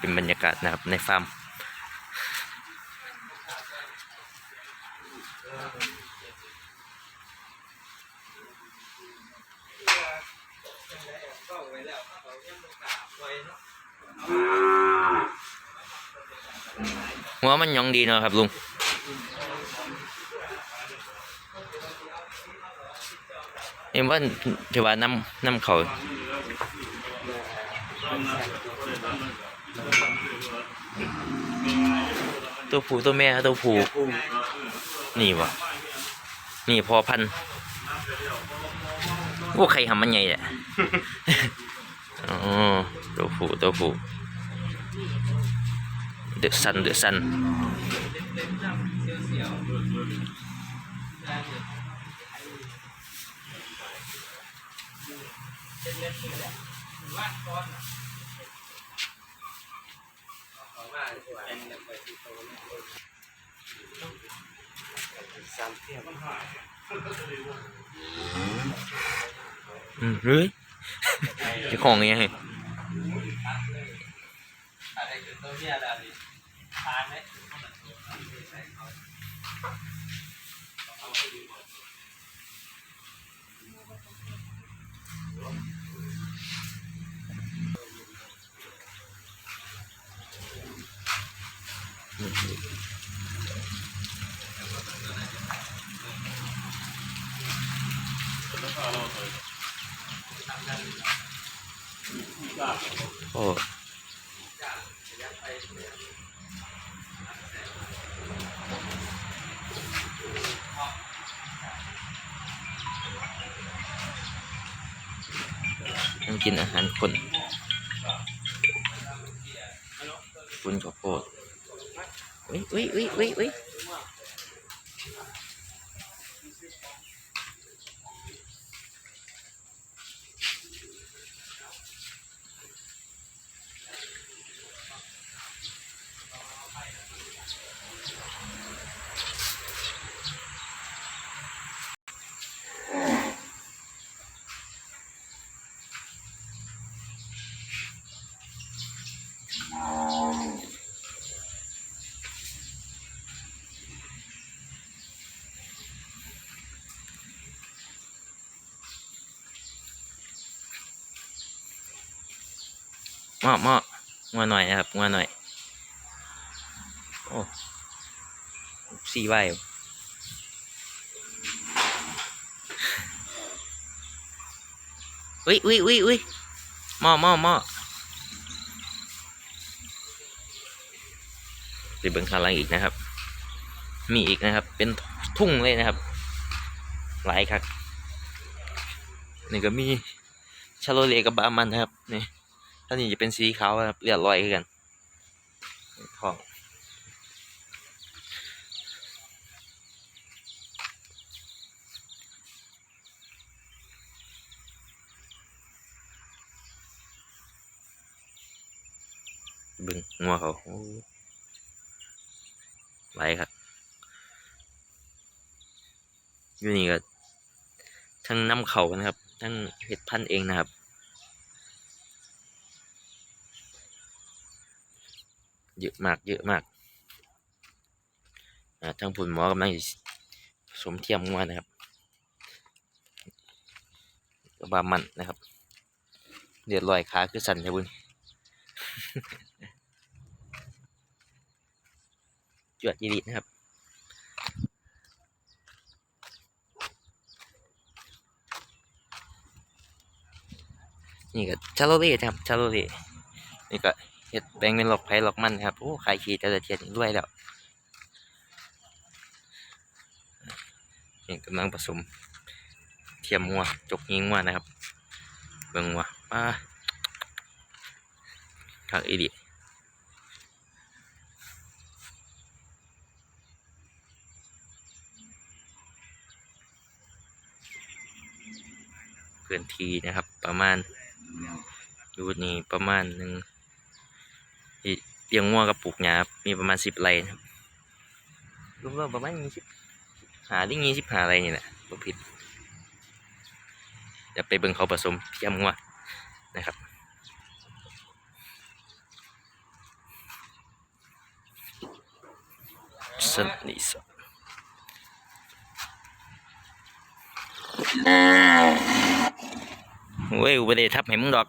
เป็นบรรยากาศนะครับในฟาร์มหัวมันยองดีเนาะครับลุงเอ็มว่าถือว่าน้ำน้ำเขา ตัวผู้ตัวแม่ตัวผู้นี่วะนี่พอพันธุ์โอ้ใครทำมันใหญ่อะอ๋อตัวผู้ตัวผู้เดือดสันเดือดสัน อืมเฮ้ยจะของยังไง โอ้ต้องกินอาหารคนคุณข้าวโพด อุ้ยอุ้ยอุ้ เหมาะเหมาะงัวหน่อยนะครับงัวหน่อย โอ้สี่ใบอุ้ยอุ้ยอุ้ยอุ้ยหม้อหม้อหม้อไปเบิ่งข้างล่างอีกนะครับ มีอีกนะครับ เป็นทุ่งเลยนะครับ หลายครับนี่ก็มีชาโลเลกับบามันนะครับ นี่ ท่านี้จะเป็นสีขาวนะครับเลือดลอยกันท้องบึงงัวเขาไหลครับอยู่นี่ก็ทั้งน้ำเขานะครับ ทั้งเห็ดพันธุ์เองนะครับ เยอะมากเยอะมากอ่าทางผุนหมอกำลังสมเทียมงัวนะครับกระบามันนะครับ เดือดลอยขาคือสั่นใช่บุญจวดยีดีนะครับนี่ก็ชาโลเล่ครับชาโลเล่นี่ก็ เฮ็ดแบ่งเป็นหลอกไผ่หลอกมันครับโอ้ขายขี้แต่ละเทียนรวยแล้วนี่กำลังผสม เทียมงัวจกยิงงัวนะครับ เบิ่งงัวป้าคักอีดิพื้นที่นะครับ ประมาณอยู่นี่ประมาณหนึ่ง เตียงงัวงกับปลูกหญ้ามีประมาณสิบไร่รับรวมๆประมาณยี่สิบหาได้ยี่สิบหาไรนี่แหละบ่ผิดจะไปเบิ่งเขาผสมเทียมงัวงนะครับสนิสเว้ยอุบัติเหตุทับเห้มึงดอก